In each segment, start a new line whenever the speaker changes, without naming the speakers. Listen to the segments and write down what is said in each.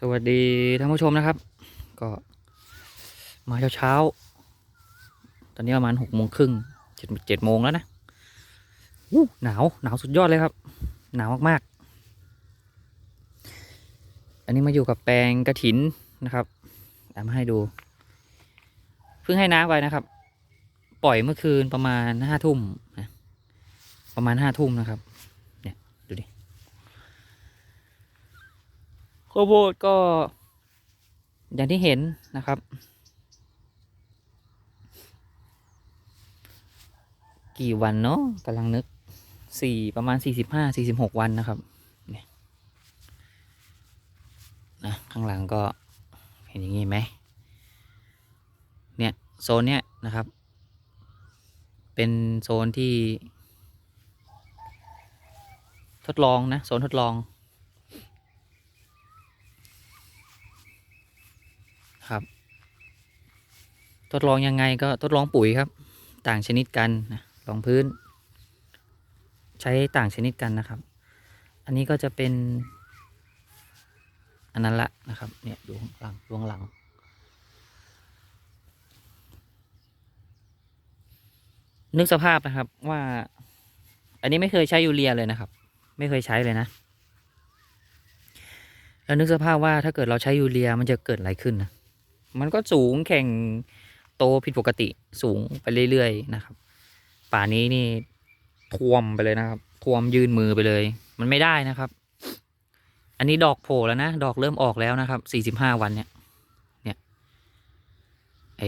สวัสดีท่านผู้ชมนะครับ ก็มาเช้าเช้าๆ ตอนนี้ประมาณหกโมงครึ่งเจ็ดเจ็ดโมงแล้วนะอู้หนาวหนาวสุดยอดเลยครับ หนาวมากๆ อันนี้มาอยู่กับแปลงกระถินนะครับเอามาให้ดู เพิ่งให้น้ำไปนะครับ ปล่อยเมื่อคืนประมาณห้าทุ่มนะประมาณห้าทุ่มนะครับ เนี่ยดูดิ ข้าวโพดก็ อย่างที่เห็นนะครับ กี่วันเนาะกำลังนึกสี่ประมาณสี่สิบห้าสี่สิบหกวันนะครับเนี่ยนะข้างหลังก็เห็นอย่างงี้ไหมเนี่ยโซนเนี้ยนะครับ เป็นโซนที่ ทดลองนะโซนทดลอง ครับ ทดลองยังไงก็ทดลองปุ๋ยครับ ต่างชนิดกันนะรองพื้น ใช้ต่างชนิดกันนะครับ อันนี้ก็จะเป็น อันนั้นละนะครับ เนี่ยดูข้างหลังดวงหลัง นึกสภาพนะครับว่า อันนี้ไม่เคยใช้ยูเรียเลยนะครับ ไม่เคยใช้เลยนะแล้วนึกสภาพว่าถ้าเกิดเราใช้ยูเรียมันจะเกิดอะไรขึ้นนะ มันก็สูงแข่ง โตผิดปกติสูงไปเรื่อยๆนะครับ ป่านี้นี่ท่วมไปเลยนะครับท่วมยืนมือไปเลย มันไม่ได้นะครับ อันนี้ดอกโผล่แล้วนะ ดอกเริ่มออกแล้วนะครับสี่สิบห้าวันเนี่ย เนี่ยไอ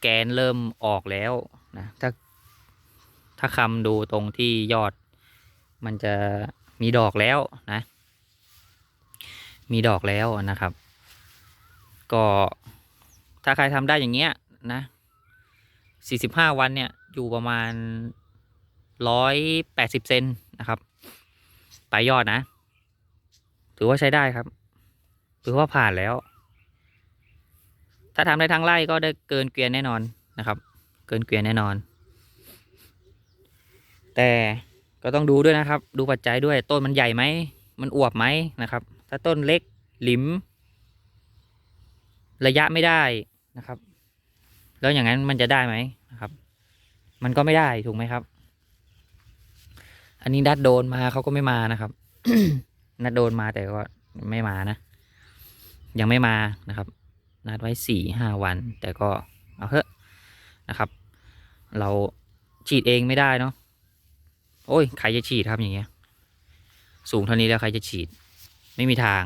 แกนเริ่มออกแล้วนะถ้าถ้าคำดูตรงที่ยอด มันจะมีดอกแล้วนะ มีดอกแล้วนะครับ ก็ ถ้าใครทำได้อย่างเงี้ยนะสี่สิบห้าวันเนี่ยอยู่ประมาณร้อยแปดสิบเซนนะครับปลายยอดนะ ถือว่าใช้ได้ครับ ถือว่าผ่านแล้ว ถ้าทำได้ทั้งไร่ก็ได้เกินเกวียนแน่นอนนะครับ เกินเกวียนแน่นอน แต่ก็ต้องดูด้วยนะครับ ดูปัจจัยด้วย ต้นมันใหญ่ไหม มันอวบไหมนะครับ ถ้าต้นเล็กหลิม ระยะไม่ได้ นะครับ แล้วอย่างนั้นมันจะได้ไหมนะครับ มันก็ไม่ได้ถูกไหมครับ อันนี้นัดโดนมาเขาก็ไม่มานะครับนัดโดนมาแต่ก็ไม่มานะ ยังไม่มานะครับ นัดไว้สี่ห้าวัน แต่ก็เอาเถอะนะครับ เราฉีดเองไม่ได้เนาะโอ้ยใครจะฉีดครับอย่างเงี้ย สูงเท่านี้แล้วใครจะฉีด ไม่มีทาง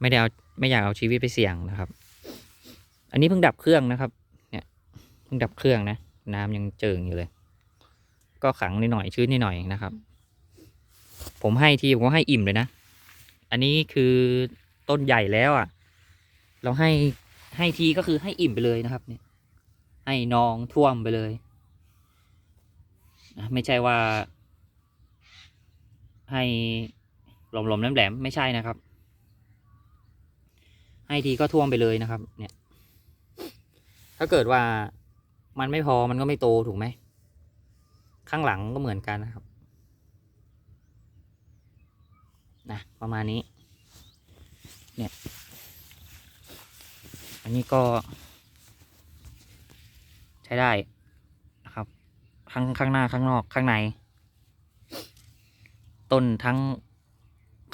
ไม่ได้เอาไม่อยากเอาชีวิตไปเสี่ยงนะครับ อันนี้เพิ่งดับเครื่องนะครับ เนี่ยเพิ่งดับเครื่องนะ น้ำยังเจิงอยู่เลย ก็ขังนิดหน่อยชื้นนิดหน่อยนะครับ ผมให้ทีผมก็ให้อิ่มเลยนะ อันนี้คือต้นใหญ่แล้วอะ เราให้ให้ทีก็คือให้อิ่มไปเลยนะครับ เนี่ย ให้นองท่วมไปเลยไม่ใช่ว่า ให้หลอมๆแหลมๆไม่ใช่นะครับ ให้ทีก็ท่วมไปเลยนะครับ เนี่ย ถ้าเกิดว่ามันไม่พอมันก็ไม่โตถูกไหม ข้างหลังก็เหมือนกันนะครับ นะประมาณนี้ เนี่ย อันนี้ก็ ใช้ได้นะครับข้างข้างหน้าข้างนอกข้างใน ต้นทั้ง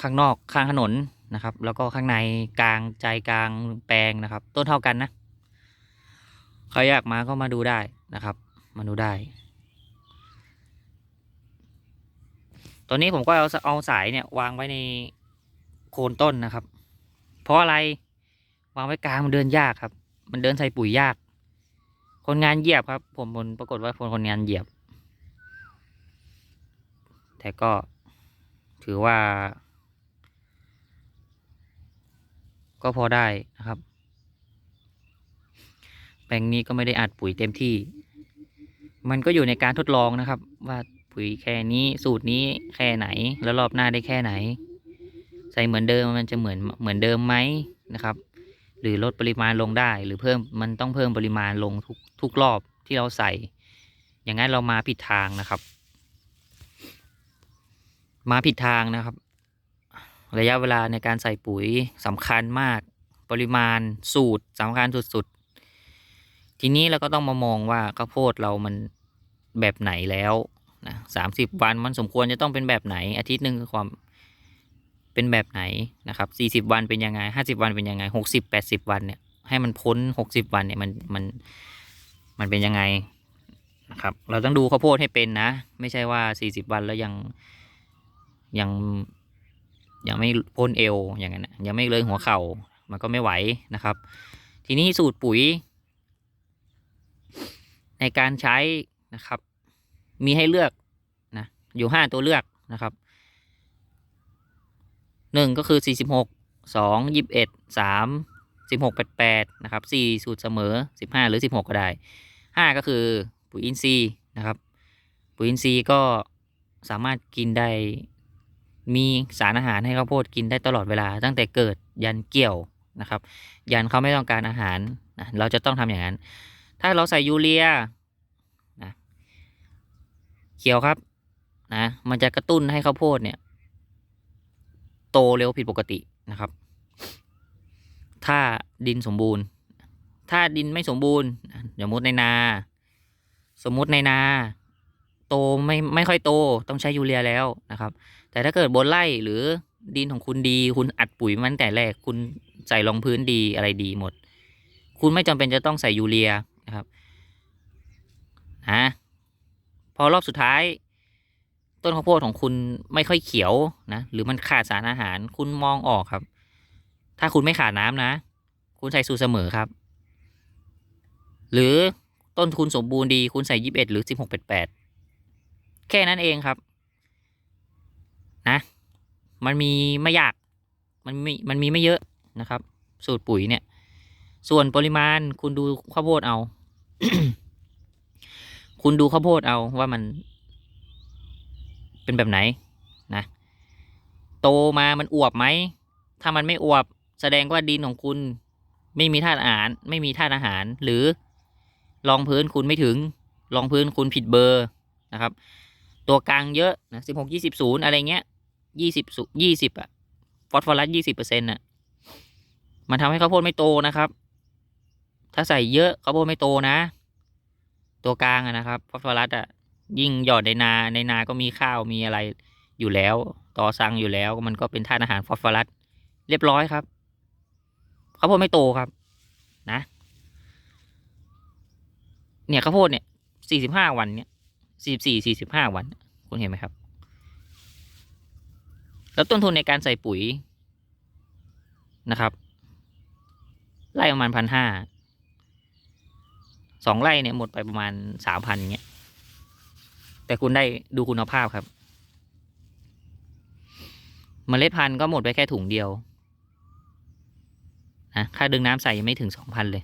ข้างนอกข้างถนนนะครับ แล้วก็ข้างในกลางใจกลางแปลงนะครับ ต้นเท่ากันนะ ใครอยากมาก็มาดูได้นะครับ มาดูได้ ตอนนี้ผมก็เอาเอาสายเนี่ยวางไว้ในโคนต้นนะครับ เพราะอะไรวางไว้กลางมันเดินยากครับ มันเดินใส่ปุ๋ยยาก คนงานเหยียบครับ ผมผลปรากฏว่าคนคนงานเหยียบ แต่ก็ถือว่า ก็พอได้นะครับ ลงนี้ก็ไม่ได้อัดปุ๋ยเต็มที่ มันก็อยู่ในการทดลองนะครับ ว่าปุ๋ยแค่นี้สูตรนี้แค่ไหน แล้วรอบหน้าได้แค่ไหน ใส่เหมือนเดิมมันจะเหมือนเหมือนเดิมไหมนะครับ หรือลดปริมาณลงได้ หรือเพิ่มมันต้องเพิ่มปริมาณลงทุกทุกรอบที่เราใส่ อย่างนั้นเรามาผิดทางนะครับ มาผิดทางนะครับ ระยะเวลาในการใส่ปุ๋ยสำคัญมาก ปริมาณสูตรสำคัญสุด ทีนี้เราก็ต้องมามองว่าข้าวโพดเรามันแบบไหนแล้วนะสามสิบวันมันสมควรจะต้องเป็นแบบไหน อาทิตย์หนึ่งความเป็นแบบไหนนะครับสี่สิบวันเป็นยังไงห้าสิบวันเป็นยังไงหกสิบแปดสิบวันเนี่ยให้มันพ้นหกสิบวันเนี่ยมันมันมันเป็นยังไงนะครับเราต้องดูข้าวโพดให้เป็นนะ ไม่ใช่ว่าสี่สิบวันแล้วยังยังยังไม่พ้นเอวอย่างนั้นยังไม่เลยหัวเข่ามันก็ไม่ไหวนะครับ ทีนี้สูตรปุ๋ย ในการใช้นะครับ มีให้เลือกนะอยู่ห้าตัวเลือกนะครับหนึ่งก็คือสี่สิบหกสองยี่สิบเอ็ดสามสิบหกแปดแปดนะครับสี่สูตรเสมอสิบห้าหรือสิบหกก็ได้ห้าก็คือปุ๋ยอินทรีย์นะครับ ปุ๋ยอินทรีย์ก็สามารถกินได้มีสารอาหารให้ข้าวโพดกินได้ตลอดเวลา ตั้งแต่เกิดยันเกี่ยวนะครับ ยันเขาไม่ต้องการอาหารนะเราจะต้องทำอย่างนั้น ถ้าเราใส่ยูเรียนะเขียวครับนะมันจะกระตุ้นให้ข้าวโพดเนี่ย โตเร็วผิดปกตินะครับ ถ้าดินสมบูรณ์ ถ้าดินไม่สมบูรณ์สมมติในนา สมมุติในนา โตไม่ไม่ค่อยโตต้องใช้ยูเรียแล้วนะครับ แต่ถ้าเกิดบนไร่หรือดินของคุณดี คุณอัดปุ๋ยมันแต่แรกคุณใส่รองพื้นดีอะไรดีหมด คุณไม่จำเป็นจะต้องใส่ยูเรีย นะครับนะพอรอบสุดท้าย ต้นข้าวโพดของคุณไม่ค่อยเขียวนะหรือมันขาดสารอาหารคุณมองออกครับ ถ้าคุณไม่ขาดน้ำนะ คุณใส่สูตรเสมอครับ หรือต้นทุนสมบูรณ์ดีคุณใส่ยี่สิบเอ็ดหรือสิบหกแปดแปดแค่นั้นเองครับ นะ มันมีไม่ยากมันมีมันมีไม่เยอะนะครับ สูตรปุ๋ยเนี่ย ส่วนปริมาณคุณดูข้าวโพดเอา คุณดูข้าวโพดเอาว่ามัน เป็นแบบไหนนะ โตมามันอวบไหม ถ้ามันไม่อวบ แสดงว่าดินของคุณไม่มีธาตุอาหาร ไม่มีธาตุอาหาร หรือรองพื้นคุณไม่ถึงรองพื้นคุณผิดเบอร์นะครับ ตัวกลางเยอะนะสิบหกยี่สิบศูนย์อะไรเงี้ยยี่สิบยี่สิบอะฟอสฟอรัสยี่สิบเปอร์เซ็นต์อะมันทำให้ข้าวโพดไม่โตนะครับ ถ้าใส่เยอะข้าวโพดไม่โตนะ ตัวกลางนะครับฟอสฟอรัสอะยิ่งหยอดในนาในนาก็มีข้าวมีอะไรอยู่แล้ว ต่อสังอยู่แล้วมันก็เป็นธาตุอาหารฟอสฟอรัสเรียบร้อยครับข้าวโพดไม่โตครับ นะ เนี่ยข้าวโพดเนี่ยสี่สิบห้าวันเนี่ยสี่สี่สี่สิบห้าวัน คุณเห็นไหมครับ แล้วต้นทุนในการใส่ปุ๋ยนะครับไร่ประมาณพันห้า สองไร่เนี่ยหมดไปประมาณสามพันเงี้ย แต่คุณได้ดูคุณภาพครับเมล็ดพันธุ์ก็หมดไปแค่ถุงเดียวนะค่าดึงน้ำใส่ยังไม่ถึงสองพันเลย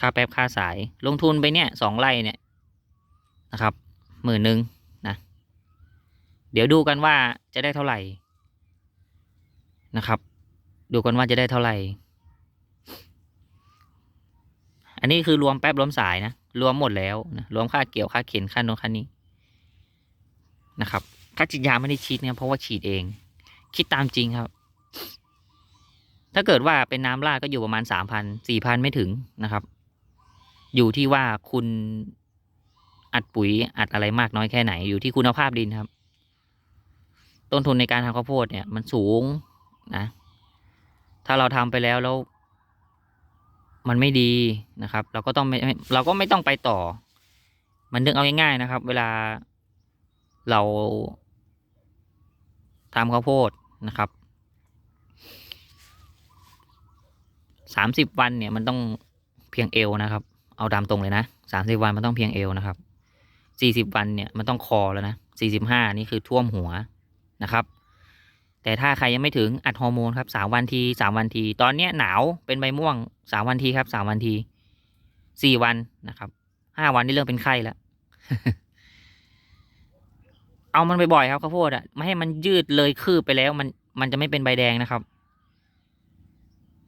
ค่าแป๊บค่าสายลงทุนไปเนี่ยสองไร่เนี่ยนะครับหมื่นหนึ่งนะเดี๋ยวดูกันว่าจะได้เท่าไหร่นะครับ ดูกันว่าจะได้เท่าไหร่ อันนี้คือรวมแป๊บรวมสายนะ รวมหมดแล้วนะรวมค่าเกี่ยวค่าเข็นค่าโน้นค่านี้นะครับ ค่าฉีดยาไม่ได้ฉีดเนี่ยเพราะว่าฉีดเอง คิดตามจริงครับ ถ้าเกิดว่าเป็นน้ำราดก็อยู่ประมาณสามพันสี่พันไม่ถึงนะครับ อยู่ที่ว่าคุณอัดปุ๋ยอัดอะไรมากน้อยแค่ไหนอยู่ที่คุณภาพดินครับ ต้นทุนในการทำข้าวโพดเนี่ย มันสูงนะ ถ้าเราทำไปแล้วแล้ว มันไม่ดีนะครับ เราก็ต้องไม่เราก็ไม่ต้องไปต่อ มันนึกเอาง่ายๆนะครับ เวลาเราทำข้าวโพดนะครับสามสิบวันเนี่ยมันต้องเพียงเอวนะครับ เอาตามตรงเลยนะสามสิบวันมันต้องเพียงเอวนะครับสี่สิบวันเนี่ยมันต้องคอแล้วนะสี่สิบห้านี่คือท่วมหัวนะครับ แต่ถ้าใครยังไม่ถึงอัดฮอร์โมนครับสามวันทีสามวันที ตอนเนี้ยหนาวเป็นใบม่วงสามวันทีครับสามวันทีสี่วันนะครับห้าวันนี่เริ่มเป็นไข้แล้วเอามันบ่อยๆครับข้าวโพดอะไม่ให้มันยืดเลยคืบไปแล้ว มันมันจะไม่เป็นใบแดงนะครับ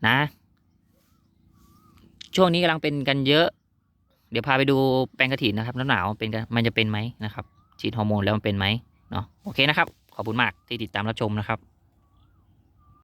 นะ ช่วงนี้กำลังเป็นกันเยอะ เดี๋ยวพาไปดูแปลงกระถินนะครับน้ำหนาวเป็นกันมันจะเป็นไหมนะครับฉีดฮอร์โมนแล้วมันเป็นไหมเนาะโอเคนะครับ ขอบคุณมากที่ติดตามรับชมนะครับ